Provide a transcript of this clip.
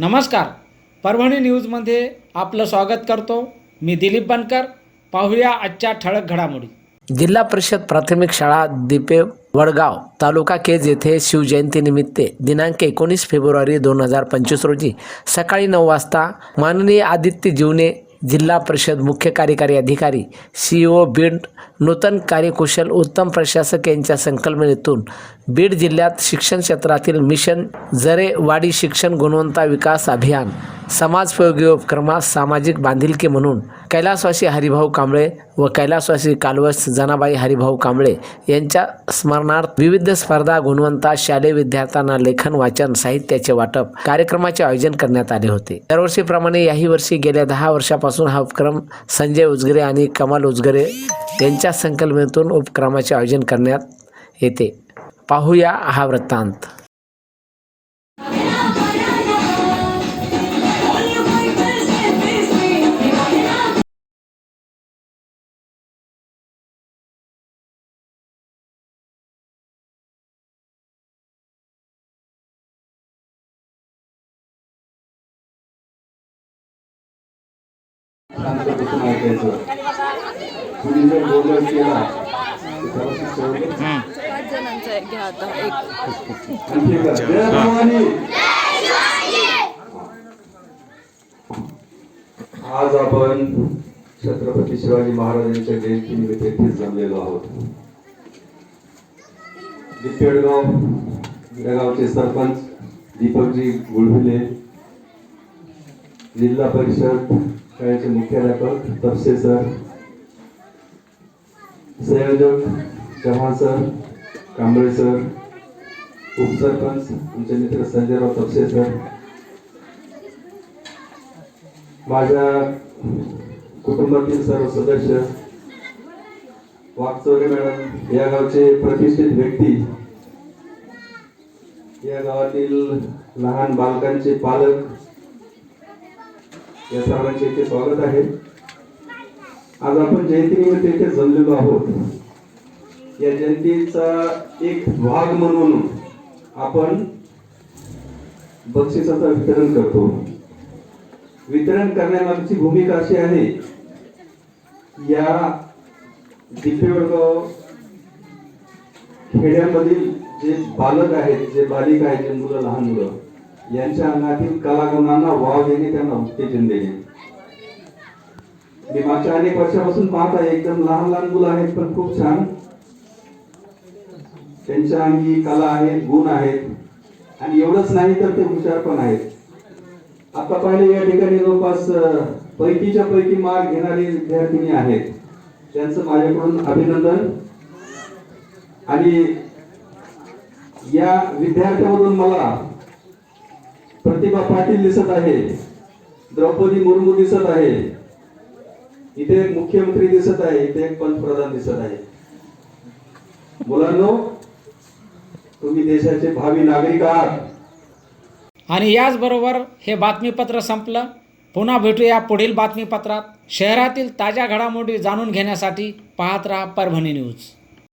नमस्कार. परभणी न्यूजमध्ये आपलं स्वागत करतो. मी दिलीप बनकर. पाहूया आजच्या ठळक घडामोडी. जिल्हा परिषद प्राथमिक शाळा दिपे वडगाव तालुका केज येथे शिवजयंतीनिमित्त दिनांक एकोणीस फेब्रुवारी दोन हजार पंचवीस रोजी सकाळी नऊ वाजता माननीय आदित्य जीवने जिल्हा परिषद मुख्य कार्यकारी अधिकारी सी ओ बीड नूतन कार्यकुशल उत्तम प्रशासक यांच्या संकल्पनेतून बीड जिल्ह्यात शिक्षण क्षेत्रातील मिशन जरे वाडी शिक्षण गुणवत्ता विकास अभियान समाजोपयोगी उपक्रमास सामाजिक बांधिलकी म्हणून कैलासवासी हरिभाऊ कांबळे व कैलासवासी कालवस जनाबाई हरिभाऊ कांबळे यांच्या स्मरणार्थ विविध स्पर्धा गुणवंता शालेय विद्यार्थ्यांना लेखन वाचन साहित्याचे वाटप कार्यक्रमाचे आयोजन करण्यात आले होते. दरवर्षीप्रमाणे याही वर्षी गेल्या दहा वर्षापासून हा उपक्रम संजय उजगरे आणि कमाल उजगरे यांच्या संकल्पनेतून उपक्रमाचे आयोजन करण्यात येते. पाहूया हा वृत्तांत. आज आपण छत्रपती शिवाजी महाराजांच्या जयंतीनिमित्त येथे जमलेलो आहोत. दिपेडगाव या गावचे सरपंच दीपकजी गुळभिले जिल्हा परिषद शाळेचे मुख्याध्यापक तपसे सर संयोजक चव्हाण सर कांबळे सर उपसरपंच आमचे मित्र संजयराव तपसे सर. माझ्या कुटुंबातील सर्व सदस्य वागचौरे मॅडम या गावचे प्रतिष्ठित व्यक्ती या गावातील लहान बालकांचे पालक या सर्वांचे इथे स्वागत आहे. आज आपण जयंतीनिमित्त इथे जमलेलो आहोत. या जयंतीचा एक भाग म्हणून आपण बक्षिसाचं वितरण करतो. वितरण करण्यामागची भूमिका अशी आहे या दिपेवडगाव खेड्यामधील जे बालक आहेत जे बालिका आहेत जे मुलं लहान मुलं यांच्या अंगातील कलागुणांना वाव देणे त्यांना उत्तेजन देणे. मी मागच्या अनेक वर्षापासून पाहत आहे एकदम लहान लहान मुलं आहेत पण खूप छान. त्यांच्या अंगी कला आहेत गुण आहेत आणि एवढंच नाही तर ते हुशार पण आहेत. आता पाहिले या ठिकाणी जवळपास पैकीच्या पैकी मार्क घेणारे विद्यार्थिनी आहेत. त्यांचं माझ्याकडून अभिनंदन. आणि या विद्यार्थ्यामधून मला प्रतिभा पाटील दिसत आहे. द्रौपदी मुर्मू दिसत आहे. इथे एक मुख्यमंत्री दिसत आहे इथे एक पंतप्रधान दिसत आहे. मुलांनो तुम्ही देशाचे भावी नागरिक आहात. आणि याचबरोबर हे बातमीपत्र संपलं. पुन्हा भेटूया पुढील बातमीपत्रात. शहरातील ताज्या घडामोडी जाणून घेण्यासाठी पाहत राहा परभणी न्यूज.